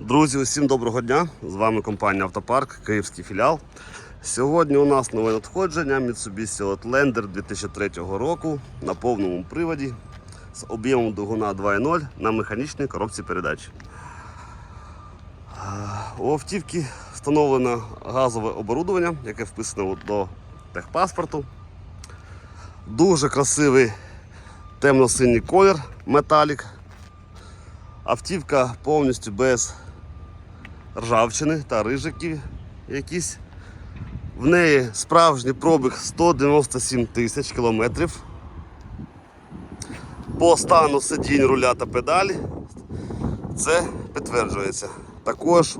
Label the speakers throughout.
Speaker 1: Друзі, усім доброго дня! З вами компанія Автопарк, Київський філіал. Сьогодні у нас нове надходження Mitsubishi Outlander 2003 року на повному приводі з об'ємом двигуна 2.0 на механічній коробці передач. У автівки встановлено газове оборудовання, яке вписано до техпаспорту. Дуже красивий темно-синій колір металік. Автівка повністю без ржавчини та рижиків якісь. В неї справжній пробіг 197 тисяч кілометрів. По стану сидінь руля та педалі це підтверджується. Також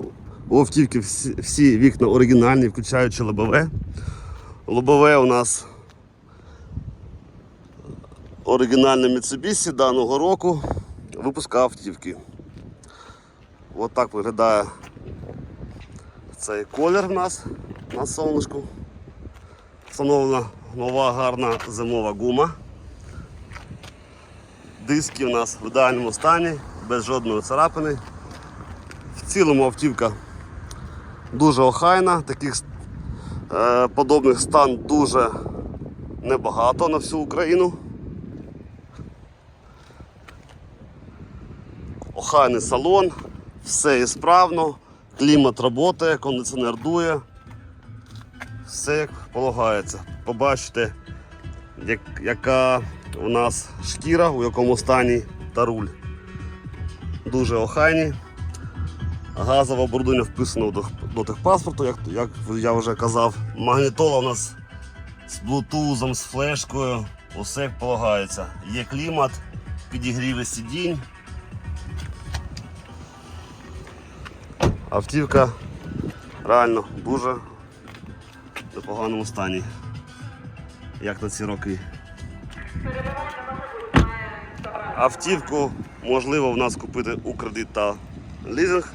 Speaker 1: у автівки всі, вікна оригінальні, включаючи лобове. Лобове у нас оригінальне Mitsubishi даного року випуска автівки. Ось так виглядає цей колір в нас на сонечку. Встановлена нова гарна зимова гума. Диски у нас в ідеальному стані, без жодної царапини. В цілому автівка дуже охайна, таких е, подобних стан дуже небагато на всю Україну. Охайний салон, все ісправно, клімат працює, кондиціонер дує. Все як полагається. Побачите, як, яка у нас шкіра, у якому стані та руль. Дуже охайні. Газове оборудовання вписано до, до техпаспорту, як, як я вже казав. Магнітола у нас з блутузом, з флешкою, усе як полагається. Є клімат, підігріви сидінь. Автівка реально дуже в непоганому стані, як на ці роки. Автівку можливо в нас купити у кредит та лізинг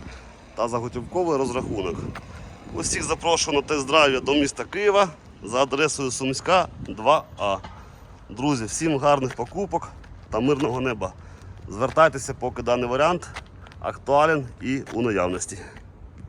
Speaker 1: та за готівковий розрахунок. Усіх запрошую на тест-драйв до міста Києва за адресою Сумська 2А. Друзі, всім гарних покупок та мирного неба. Звертайтеся, поки даний варіант актуален і у наявності.